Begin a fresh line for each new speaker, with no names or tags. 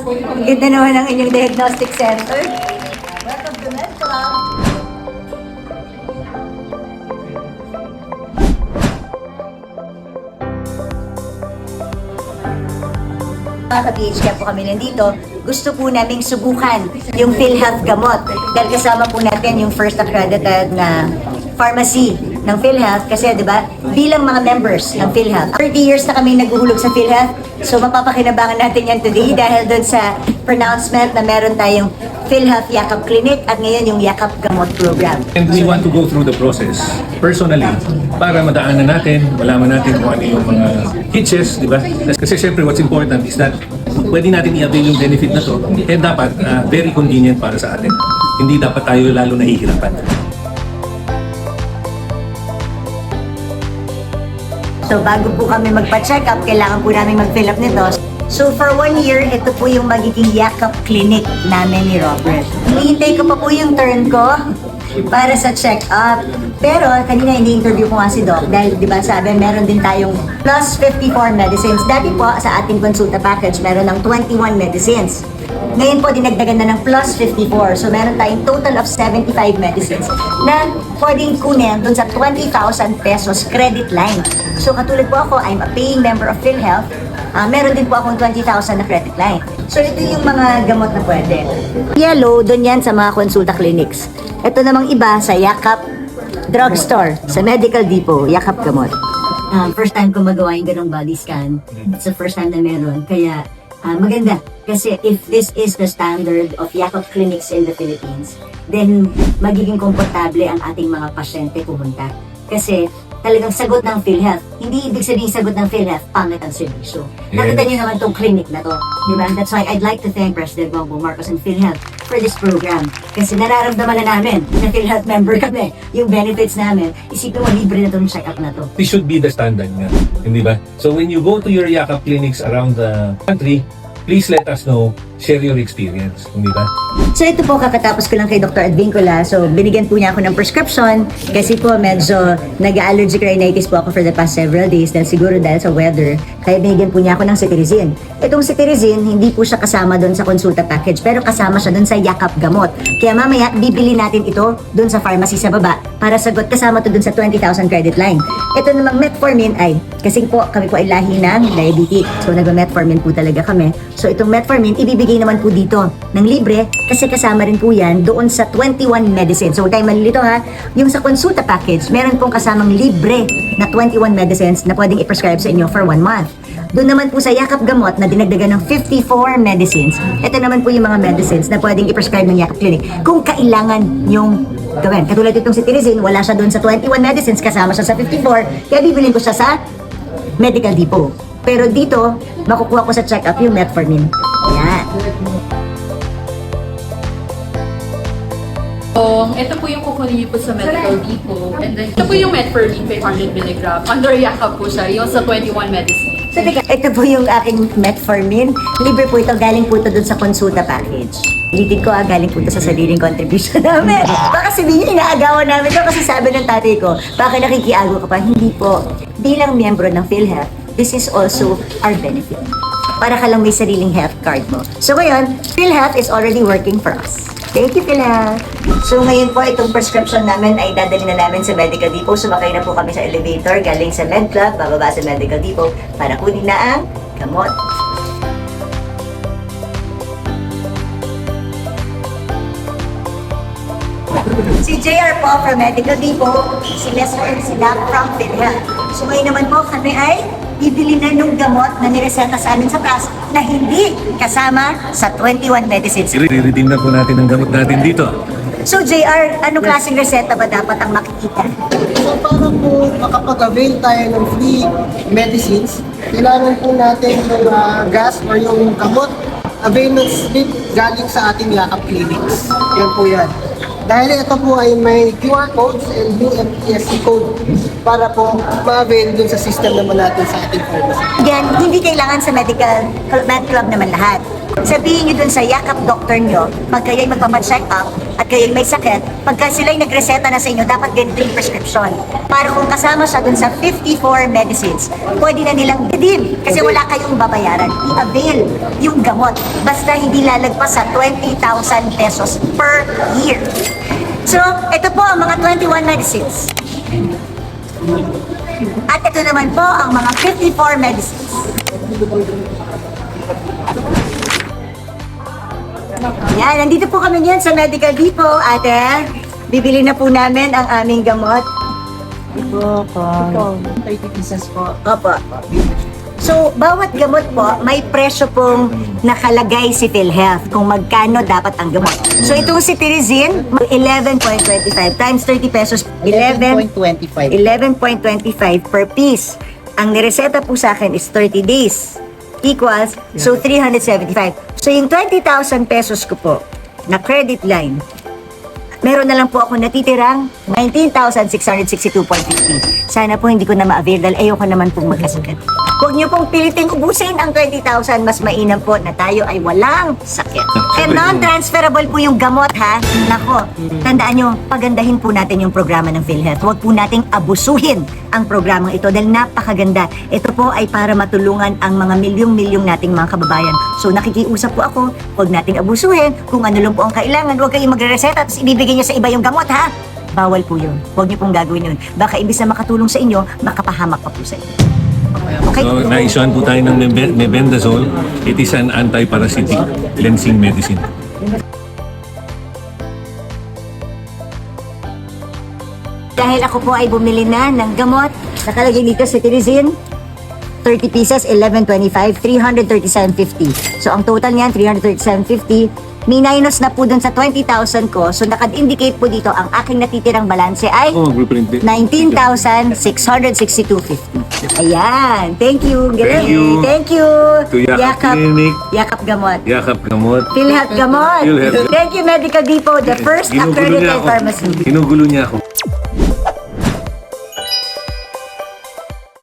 Ang ganda naman ang inyong diagnostic center. Welcome to MedClub. Mga ka-PHK po kami nandito, gusto po naming subukan yung PhilHealth gamot. Dahil kasama po natin yung first accredited na pharmacy ng PhilHealth kasi 'di ba bilang mga members ng PhilHealth 30 years na kami naguhulog sa PhilHealth so mapapakinabangan natin yan today dahil doon sa pronouncement na meron tayong PhilHealth Yakap Clinic at ngayon yung Yakap Gamot Program
And we want to go through the process personally para madaanan natin, malaman natin kung ano yung mga hitches, di ba? Kasi syempre what's important is that pwede natin i-avail yung benefit na to and dapat ah, very convenient para sa atin. Hindi dapat tayo lalo nahihirapan.
So bago po kami magpa-check up, kailangan po namin mag-fill up nito. So for one year, ito po yung magiging yakap clinic namin ni Robert. Hinihintay ko pa po yung turn ko para sa check-up. Pero kanina ini-interview ko nga si Doc dahil di ba sabi meron din tayong plus 54 medicines. Dati po sa ating konsulta package meron ng 21 medicines. Ngayon po, dinagdagan na ng plus 54. So, meron tayong total of 75 medicines na pwedeng kunin dun sa 20,000 pesos credit line. So, katulad po ako, I'm a paying member of PhilHealth. Ah, meron din po akong 20,000 na credit line. So, ito yung mga gamot na pwede. Yellow, dun yan sa mga konsulta clinics. Ito namang iba sa Yakap Drugstore, sa Medical Depot, Yakap Gamot. Um, first time ko magawa yung ganong body scan. It's the first time na meron. Kaya ah, maganda. Kasi if this is the standard of Yakap clinics in the Philippines, then magiging komportable ang ating mga pasyente pumunta. Kasi talagang sagot ng PhilHealth. Hindi ibig sabihin sagot ng PhilHealth, pangit ang servisyo. Nakita
Yes.
niyo naman tong clinic na to. Di ba? That's why I'd like to thank President Bongbong Marcos and PhilHealth for this program. Kasi nararamdaman na namin na PhilHealth member kami. Yung benefits namin, isipin mo libre na tong check-up na to.
This should be the standard nga, hindi ba? So when you go to your yakap clinics around the country, please let us know, share your experience, hindi ba?
So ito po, kakatapos ko lang kay Dr. Advincula. So binigyan po niya ako ng prescription kasi po medyo nag-allergic rhinitis po ako for the past several days dahil siguro dahil sa weather. Kaya binigyan po niya ako ng cetirizine. Itong cetirizine, hindi po siya kasama doon sa consulta package pero kasama siya doon sa yakap gamot. Kaya mamaya, bibili natin ito doon sa pharmacy sa baba para sagot kasama to doon sa 20,000 credit line. Ito namang metformin ay, kasi po kami po ay lahi ng diabetic. So nag-metformin po talaga kami. So itong metformin, ibibigay naman po dito ng libre kasi kasama rin po yan doon sa 21 medicines. So huwag tayong malilito ha. Yung sa consulta package, meron pong kasamang libre na 21 medicines na pwedeng i-prescribe sa inyo for one month. Doon naman po sa Yakap Gamot na dinagdagan ng 54 medicines. Ito naman po yung mga medicines na pwedeng i-prescribe ng Yakap Clinic kung kailangan yung gawin. Katulad itong si Tirizin, wala siya doon sa 21 medicines, kasama siya sa 54, kaya bibilin ko siya sa Medical Depot. Pero dito, makukuha ko sa check-up yung metformin. Yan.
So, ito po yung kukunin niyo po sa medical depot. And then, ito po yung metformin 500 mg. Under yakap po siya, yung sa 21 medicine.
So, teka, ito po yung aking metformin. Libre po ito, galing po ito dun sa konsulta package. Litid ko ah, galing po ito sa sariling contribution namin. Baka sabihin, inaagawan namin ito kasi sabi ng tatay ko, baka nakikiago ka pa. Hindi po. Bilang miyembro ng PhilHealth, this is also our benefit. Para ka lang may sariling health card mo. So ngayon, PhilHealth is already working for us. Thank you, PhilHealth. So ngayon po, itong prescription namin ay dadali na namin sa Medical Depot. Sumakay na po kami sa elevator galing sa Med Club, bababa sa Medical Depot para kunin na ang gamot. Si JR po from Medical Depot, si Lester and si Doc from PhilHealth. So ngayon naman po kami ay bibili na nung gamot na nireseta sa amin sa class na hindi kasama sa 21 medicines.
I-redeem na po natin ang gamot natin dito.
So JR, anong klaseng reseta ba dapat ang makikita?
So para po makapag-avail tayo ng free medicines, kailangan po natin yung ah, gas or yung gamot avail ng slip galing sa ating yakap clinics. Yan po yan. Dahil ito po ay may QR codes and UMTSC code para po ma-avail dun sa system naman natin sa ating pharmacy.
Again, hindi kailangan sa medical med club naman lahat. Sabihin nyo dun sa yakap doctor nyo, pag kayo'y magpapacheck up at kayo'y may sakit, pagka sila'y nagreseta na sa inyo, dapat ganito yung prescription. Para kung kasama siya dun sa 54 medicines, pwede na nilang redeem kasi wala kayong babayaran. I-avail yung gamot. Basta hindi lalagpas sa 20,000 pesos per year. So, ito po ang mga 21 medicines. At ito naman po ang mga 54 medicines. Yan, nandito po kami ngayon sa Medical Depot, ate. Bibili na po namin ang aming gamot. Ito po.
30 pieces po.
Opo. So, bawat gamot po, may presyo pong nakalagay si PhilHealth kung magkano dapat ang gamot. So, itong si Tirizin, 11.25 times 30 pesos, 11
11.25.
11.25 per piece. Ang nireseta po sa akin is 30 days. Equals, so 375. So yung 20,000 pesos ko po na credit line, meron na lang po ako natitirang 19,662.50. Sana po hindi ko na ma-avail dahil ayoko naman pong magkasakit. Huwag niyo pong piliting ubusin ang 20,000. Mas mainam po na tayo ay walang sakit. And non-transferable po yung gamot ha. Nako, tandaan nyo, pagandahin po natin yung programa ng PhilHealth. Huwag po nating abusuhin ang programang ito dahil napakaganda. Ito po ay para matulungan ang mga milyong-milyong nating mga kababayan. So nakikiusap po ako, huwag nating abusuhin. Kung ano lang po ang kailangan, huwag kayong magre-reseta at ibibigay niyo sa iba yung gamot ha. Bawal po yun. Huwag niyo pong gagawin yun. Baka imbis na makatulong sa inyo, makapahamak pa po sa inyo. Okay?
So, na-issuean po tayo ng mebe- mebendazole. It is an anti-parasitic cleansing medicine.
Dahil ako po ay bumili na ng gamot, nakalagay dito sa Tirizin, 30 pieces, 11.25, 337.50. So, ang total niyan, 337.50. May minus na po dun sa 20,000 ko. So, naka-indicate po dito, ang aking natitirang balanse ay
mag-reprint din.
19,662.50. Ayan. Thank you. Galing.
Thank you.
Thank you.
To Yakap Clinic.
Yakap Gamot.
Yakap gamot.
PhilHealth Gamot.
PhilHealth.
Thank you, Medical Depot, the first
Ginugulo niya
accredited
ako.
pharmacy.
Ginugulo niya ako.